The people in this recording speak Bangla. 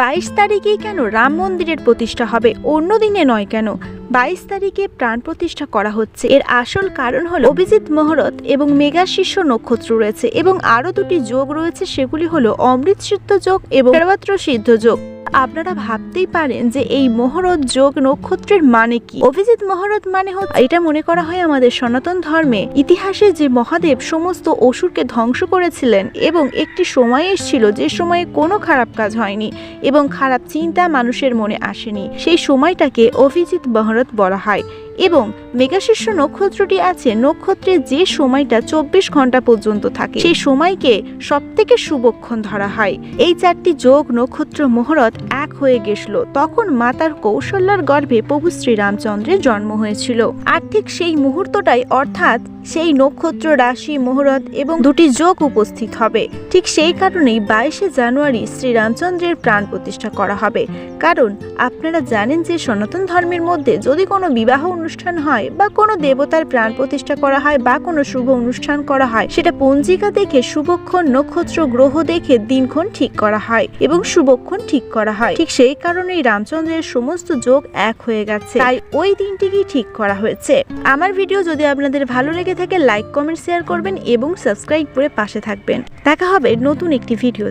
বাইশ তারিখেই কেন রাম মন্দিরের প্রতিষ্ঠা হবে? অন্য দিনে নয় কেন? বাইশ তারিখে প্রাণ প্রতিষ্ঠা করা হচ্ছে। এর আসল কারণ হল অভিজিৎ মহরত এবং মেগা শীর্ষ নক্ষত্র রয়েছে এবং আরও দুটি যোগ রয়েছে, সেগুলি হলো অমৃত সিদ্ধ যোগ এবং সিদ্ধ যোগ। আপনারা ভাবতেই পারেন যে এই মহরত যোগ নক্ষত্রের মানে কি। অভিজিৎ মহরত মানে হচ্ছে এটা মনে করা হয় আমাদের সনাতন ধর্মে ইতিহাসে যে মহাদেব সমস্ত অসুরকে ধ্বংস করেছিলেন এবং একটি সময় এসেছিল যে সময়ে কোনো খারাপ কাজ হয়নি এবং খারাপ চিন্তা মানুষের মনে আসেনি। সেই সময়টাকে অভিজিৎ মহরত বলা হয়। এবং মেঘাশীর্ষ নক্ষত্রটি আছে নক্ষত্রের যে সময়টা চব্বিশ ঘণ্টা পর্যন্ত থাকে। সেই সময়কে সব থেকে শুভক্ষণ ধরা হয়। এই চারটি যোগ নক্ষত্র মহরত এক হয়ে গেছিল। তখন মাতার কৌশল্যার গর্ভে প্রভু শ্রীরামচন্দ্রের জন্ম হয়েছিল। আর ঠিক সেই মুহূর্তটাই অর্থাৎ সেই নক্ষত্র, রাশি, মুহূর্ত এবং দুটি যোগ উপস্থিত হবে। ঠিক সেই কারণেই বাইশে জানুয়ারি শ্রীরামচন্দ্রের প্রাণ প্রতিষ্ঠা করা হবে। কারণ আপনারা জানেন যে সনাতন ধর্মের মধ্যে যদি কোনো বিবাহ অনুষ্ঠান হয় বা কোনো দেবতার প্রাণ প্রতিষ্ঠা করা হয় বা কোনো শুভ অনুষ্ঠান করা হয়, সেটা পঞ্জিকা দেখে শুভক্ষণ, নক্ষত্র গ্রহ দেখে দিনক্ষণ ঠিক করা হয় এবং শুভক্ষণ ঠিক করা হয়। ঠিক সেই কারণেই রামচন্দ্রের সমস্ত যোগ এক হয়ে গেছে। তাই ওই দিনটিকেই ঠিক করা হয়েছে। আমার ভিডিও যদি আপনাদের ভালো লেগে থাকে, লাইক, কমেন্ট, শেয়ার করবেন এবং সাবস্ক্রাইব করে পাশে থাকবেন। দেখা হবে নতুন একটি ভিডিওতে।